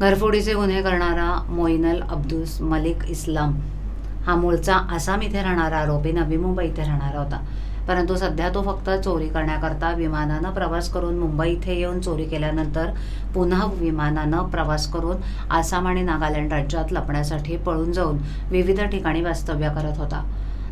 घरफोडीचे गुन्हे करणारा मोईनल अब्दुस मलिक इस्लाम. हा मूळचा आसाम इथे राहणारा आरोपी नवी मुंबई इथे राहणारा होता. परंतु सध्या तो फक्त चोरी करण्याकरता विमानानं प्रवास करून मुंबई इथे येऊन चोरी केल्यानंतर पुन्हा विमानानं प्रवास करून आसाम आणि नागालँड राज्यात लपण्यासाठी पळून जाऊन विविध ठिकाणी वास्तव्य करत होता.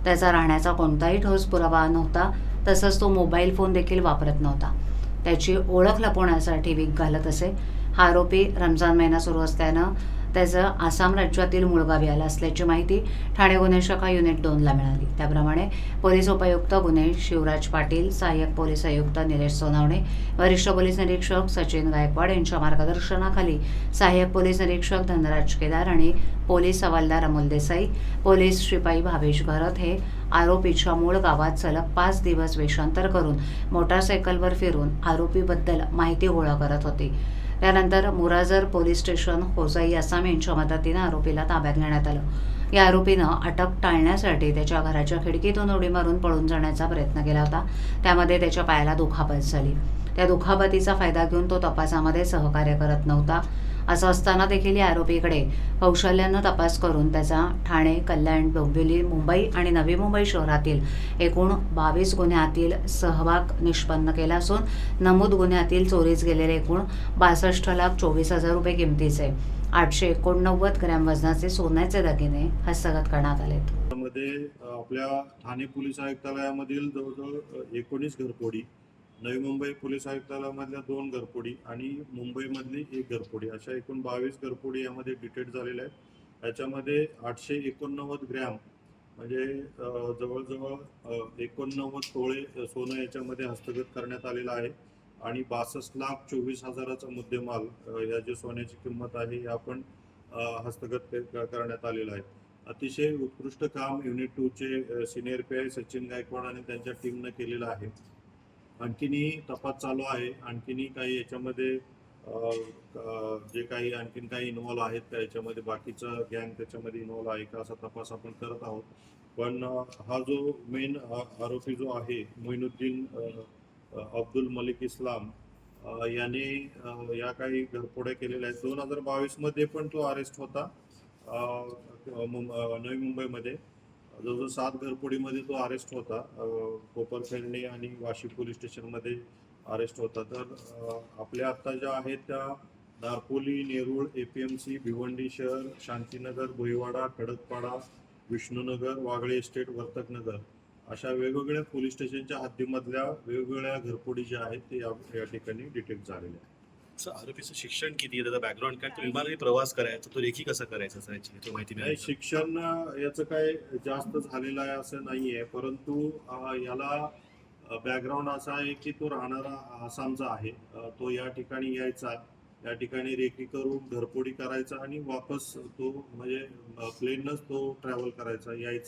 त्याचा राहण्याचा कोणताही ठोस पुरावा नव्हता तसंच तो मोबाईल फोन देखील वापरत नव्हता. त्याची ओळख लपवण्यासाठी वीक घालत असे हा आरोपी रमजान महिना सुरू असल्यानं त्याचं आसाम राज्यातील मुळगावी आलं असल्याची माहिती ठाणे गुन्हे शाखा युनिट दोनला मिळाली. त्याप्रमाणे पोलीस उपायुक्त गुन्हे शिवराज पाटील सहाय्यक पोलीस आयुक्त निलेश सोनावणे वरिष्ठ पोलीस निरीक्षक सचिन गायकवाड यांच्या मार्गदर्शनाखाली सहाय्यक पोलीस निरीक्षक धनराज केदार आणि पोलीस हवालदार अमोल देसाई पोलीस शिपाई भावेश भरत हे आरोपीच्या मूळ गावात सलग पाच दिवस वेषांतर करून मोटारसायकलवर फिरून आरोपीबद्दल माहिती गोळा करत होते. त्यानंतर मुराजर पोलीस स्टेशन होजाई आसाम यांच्या मदतीनं आरोपीला ताब्यात घेण्यात आलं. या आरोपीनं अटक टाळण्यासाठी त्याच्या घराच्या खिडकीतून उडी मारून पळून जाण्याचा प्रयत्न केला होता. त्यामध्ये त्याच्या पायाला दुखापत झाली. त्या दुखापतीचा फायदा घेऊन तो तपासामध्ये सहकार्य करत नव्हता. असं असताना देखील या आरोपीकडे कौशल्यानं तपास करून त्याचा ठाणे कल्याण डोंबिवली मुंबई आणि नवी मुंबई शहरातील एकूण बावीस गुन्ह्यातील सहभाग निष्पन्न केला असून नमूद गुन्ह्यातील चोरीस गेलेले एकूण बासष्ट लाख चोवीस हजार रुपये किमतीचे आठशे एकोणनव्वद ग्रॅम वजनाचे सोन्याचे दागिने हस्तगत करण्यात आले आपल्या ठाणे पोलीस आयुक्तालयामधील जवळजवळ एकोणीस घरफोडी नवी मुंबई पोलीस आयुक्तालयामधल्या दोन घरफोडी आणि मुंबईमधली एक घरफोडी. अशा एकूण बावीस घरफोडी यामध्ये डिटेक्ट झालेल्या आहेत. याच्यामध्ये आठशे एकोणनव्वद ग्रॅम म्हणजे जवळजवळ एकोणनव्वद तोळे सोनं याच्यामध्ये हस्तगत करण्यात आलेलं आहे. आणि बासष्ट लाख चोवीस हजाराचा मुद्देमाल या जे सोन्याची किंमत आहे हे पण हस्तगत करण्यात आलेलं आहे. अतिशय उत्कृष्ट काम unit टूचे senior P I Sachin Gaikwad आणि त्यांच्या टीमनं केलेलं आहे. आणखीनही तपास चालू आहे. आणखीनही काही याच्यामध्ये जे काही आणखीन काही इन्व्हॉल्व आहेत त्या याच्यामध्ये बाकीचं गँग त्याच्यामध्ये इन्व्हॉल्व आहे का असा तपास आपण करत आहोत. पण हा जो मेन आरोपी जो आहे मोइनुद्दीन अब्दुल मलिक इस्लाम याने या काही घरफोड्या केलेल्या आहेत. दोन हजार बावीसमध्ये पण तो अरेस्ट होता नवी मुंबईमध्ये. जवळजवळ सात घरपोडीमध्ये तो अरेस्ट होता. अ, आणि वाशी पोलीस स्टेशनमध्ये अरेस्ट होता. तर आपल्या आत्ता ज्या आहेत त्या दारपोली नेरूळ सी भिवंडी शहर शांतीनगर भोईवाडा खडकपाडा विष्णुनगर वागळे एस्टेट वर्तकनगर अशा वेगवेगळ्या पोलीस स्टेशनच्या हद्दीमधल्या वेगवेगळ्या घरपोडी ज्या आहेत ते या ठिकाणी डिटेक्ट झालेल्या आहेत. आरोपीचं शिक्षण किती त्याचा बॅकग्राऊंड काय तो विमानाने प्रवास करायचा तो रेखी कसा करायचा सर याची याची माहिती नाही शिक्षण याचं काय जास्त झालेलं आहे असं नाहीये परंतु याला बॅकग्राऊंड असा आहे की तो राहणारा आसामचा आहे. तो या ठिकाणी यायचा या ठिकाणी रेकी करून घरपोडी करायचा आणि वापस तो म्हणजे प्लेनच तो ट्रॅव्हल करायचा यायचा.